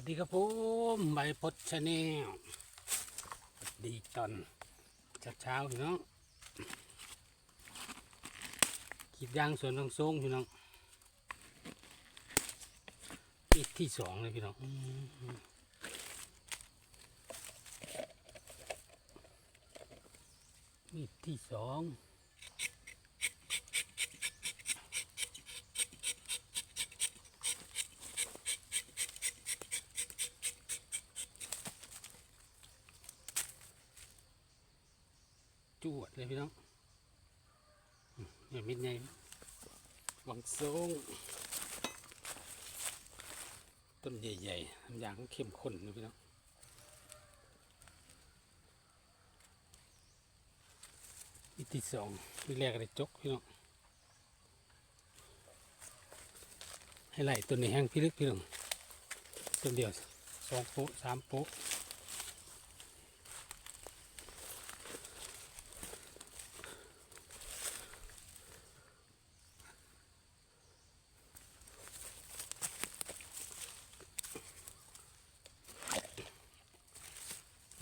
วัสดีครับผมใบพดชาแนลสวัสดีตอนเช้าๆพี่น้องขีดยางสวนทางทรงพี่น้องอีกที่สองเลยพี่น้องมีดที่สองจวดเลย พี่น้องอืมอย่ามิดไงวังทรงต้นใหญ่ๆน้ำยางเข้มข้นเลยพี่น้องอีกที่สองที่แรกอะไรจกพี่น้องให้ไหลต้นนี้แห้งพี่ลึกพี่น้องต้นเดียวสองโป๊ะสามโป๊ะ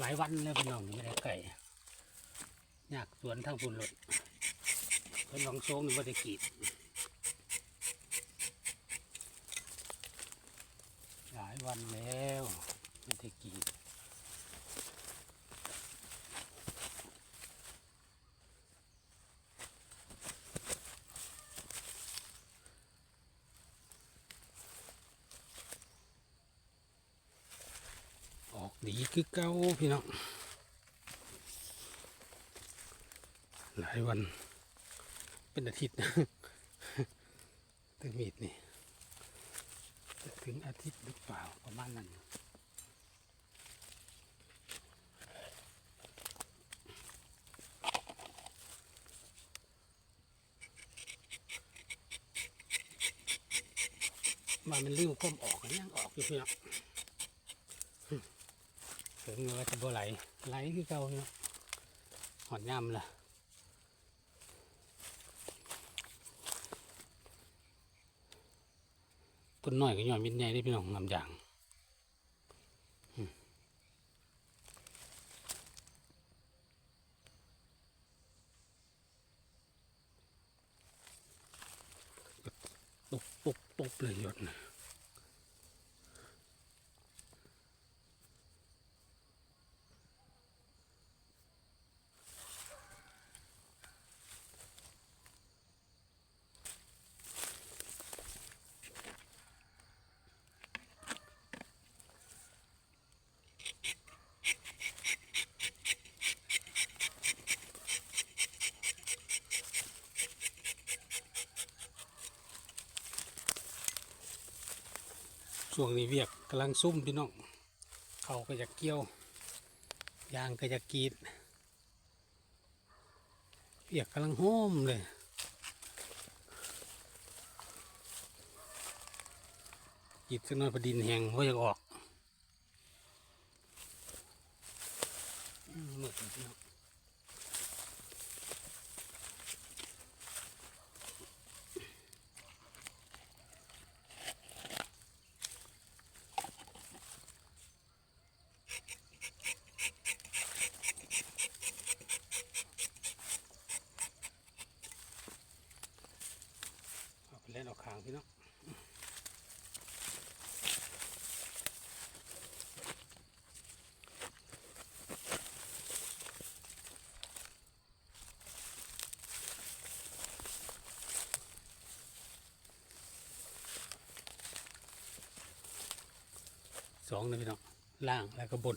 หลายวันแล้วพี่น้องไม่ได้ไก่ยากสวนทางฝุ่นหลดเป็นลองโซงหรือว่าจะกีดหลายวันแล้วไม่ได้กีด ดีคือเก้าพี่น้องหลายวัน เป็นอาทิตย์ถึงมีดนี่จะถึงอาทิตย์หรือเปล่าประมาณนั้นมามันริ้วก้มออกอันยังออกอยู่พี่น้อง ถึงว่าจะบ่ไหลไหลคือเก่าพี่น้องหอดย่ำละต้นน้อยก็ย่อยมิดใหญ่ได้พี่น้องงามอย่างอืมปุ๊บปุ๊บปุ๊บเลยหยดนะ ช่วงนี้เวียกกำลังซุ่มพี่น้องเขาก็จะเกี่ยวยางก็จะกรีดเวียกกำลังโฮมเลยกีดสักหน่อยพอดินแห้งเพราะอยากออกมืดเลยพี่น้อง เอาไปเล่นเอาขาง พี่น้องสองนะพี่น้องล่างแล้วก็บน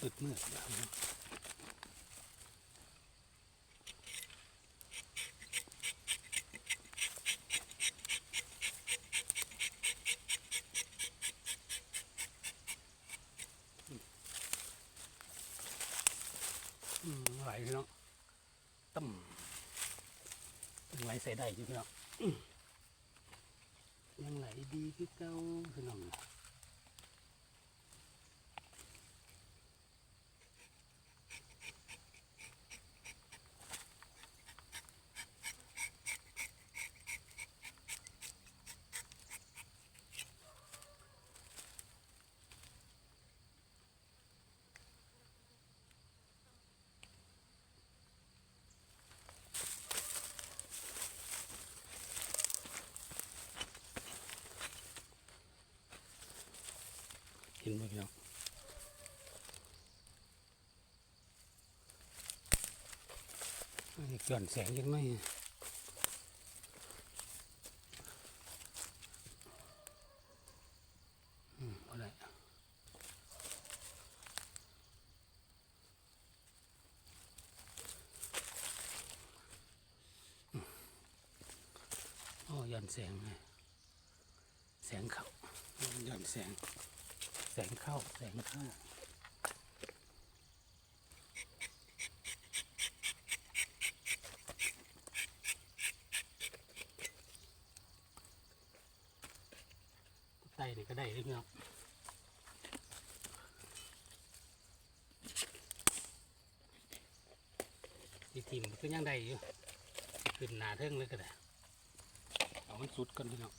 มืดมืดแบบนี้อืมไหลพี่น้องตั้มไหลใส่ได้อยู่พี่น้องยังไหลดีคือเก่าพี่น้อง นไหมพี่น้องอันนี้ก่อนแสงยังไม่อืมอะไรโอ้ย้อนแสงไงแสงเขาย้อนแสง สงเข้า แสงเข้า ไต่นี่ก็ได้เลยพี่น้องที่ทีมก็ยังได้อยู่ ขึ้นหนาเทิงเลยก็ได้ เอามันสุดกันพี่น้อง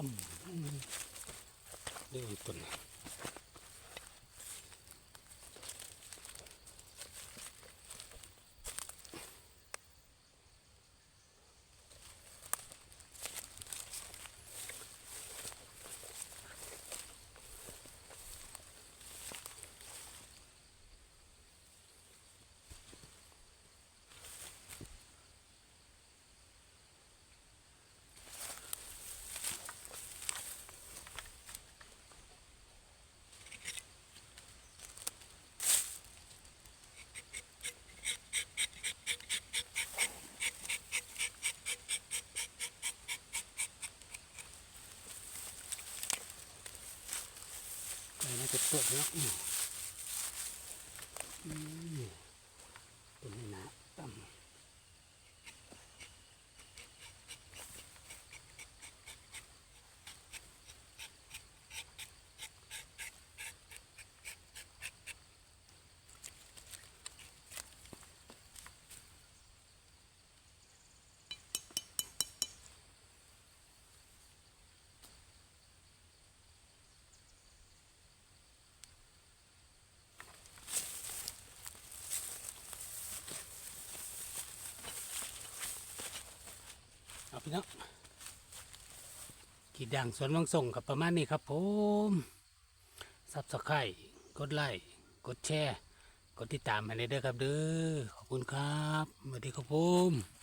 อืมเดี๋ยวอีกตัวหนึง ไปน่าจะเล้วอืมอืมตัวนี้นะต่ำ เอาพี่น้องกีดด่างสวนวังส่งกับประมาณนี้ครับผมซับสไครต์กดไลค์กดแชร์ กดติดตามให้เลยเด้อครับเด้อขอบคุณครับสวัสดีครับผม